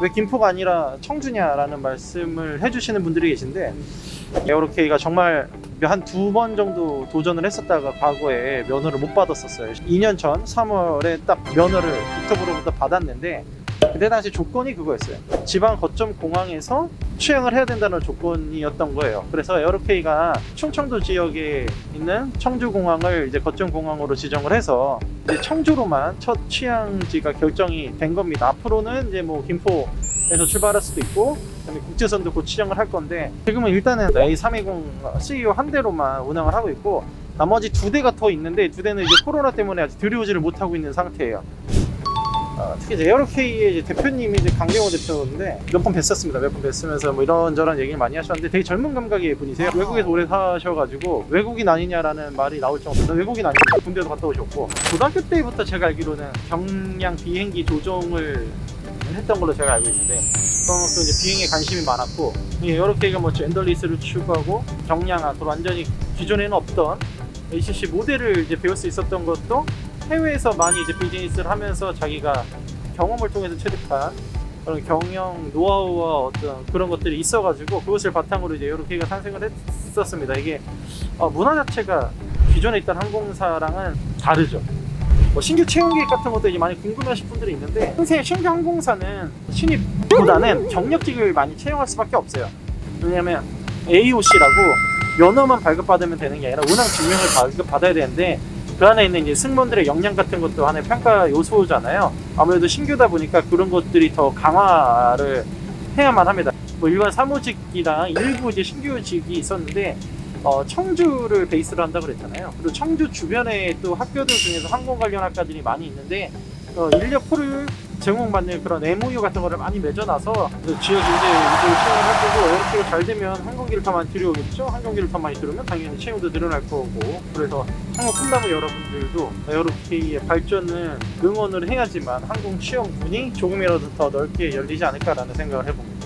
왜 김포가 아니라 청주냐라는 말씀을 해주시는 분들이 계신데 에어로케이가 정말 한 두 번 정도 도전을 했었다가 과거에 면허를 못 받았었어요. 2년 전 3월에 딱 면허를 국토부로부터 받았는데 그때 당시 조건이 그거였어요. 지방 거점 공항에서 수행을 해야 된다는 조건이었던 거예요. 그래서 에어로케이가 충청도 지역에 있는 청주공항을 이제 거점 공항으로 지정을 해서 이제 청주로만 첫 취향지가 결정이 된 겁니다. 앞으로는 이제 뭐 김포에서 출발할 수도 있고 그다음에 국제선도 곧 지정을 할 건데 지금은 일단은 A320 CEO 한 대로만 운항을 하고 있고 나머지 두 대가 더 있는데 두 대는 이제 코로나 때문에 아직 들여오지를 못하고 있는 상태예요. 어, 특히 이제 에어로케이의 이제 대표님이 이제 강경호 대표인데 몇 번 뵀었습니다. 몇 번 뵀으면서 뭐 이런저런 얘기를 많이 하셨는데 되게 젊은 감각의 분이세요. 외국에서 오래 사셔가지고 외국인 아니냐라는 말이 나올 정도로 외국인 아닙니다. 군대도 갔다 오셨고 고등학교 때부터 제가 알기로는 경량 비행기 조종을 했던 걸로 제가 알고 있는데 그만큼 이제 비행에 관심이 많았고 이 에어로케이가 뭐 엔더리스를 추구하고 경량화 그 완전히 기존에는 없던 ACC 모델을 이제 배울 수 있었던 것도 해외에서 많이 이제 비즈니스를 하면서 자기가 경험을 통해서 체득한 그런 경영 노하우와 어떤 그런 것들이 있어가지고 그것을 바탕으로 이제 에어로케이가 탄생을 했었습니다. 이게 어, 문화 자체가 기존에 있던 항공사랑은 다르죠. 뭐 신규 채용 계획 같은 것도 이제 많이 궁금해하실 분들이 있는데 현재 신규 항공사는 신입보다는 경력직을 많이 채용할 수밖에 없어요. 왜냐하면 AOC라고 면허만 발급받으면 되는 게 아니라 운항 증명을 발급받아야 되는데 그 안에 있는 이제 승무원들의 역량 같은 것도 하나의 평가 요소잖아요. 아무래도 신규다 보니까 그런 것들이 더 강화를 해야만 합니다. 뭐 일반 사무직이랑 일부 이제 신규직이 있었는데 어, 청주를 베이스로 한다고 그랬잖아요. 그리고 청주 주변에 또 학교들 중에서 항공 관련 학과들이 많이 있는데 어, 인력 풀을 제공받는 그런 MOU 같은 거를 많이 맺어놔서 그 지역 인재 위주로 채용을 할 거고 에어로케이가 잘 되면 항공기를 더 많이 들여오겠죠. 항공기를 더 많이 들어오면 당연히 채용도 늘어날 거고 그래서 항공 꿈나무 여러분들도 에어로케이의 발전은 응원을 해야지만 항공 취업 문이 조금이라도 더 넓게 열리지 않을까라는 생각을 해봅니다.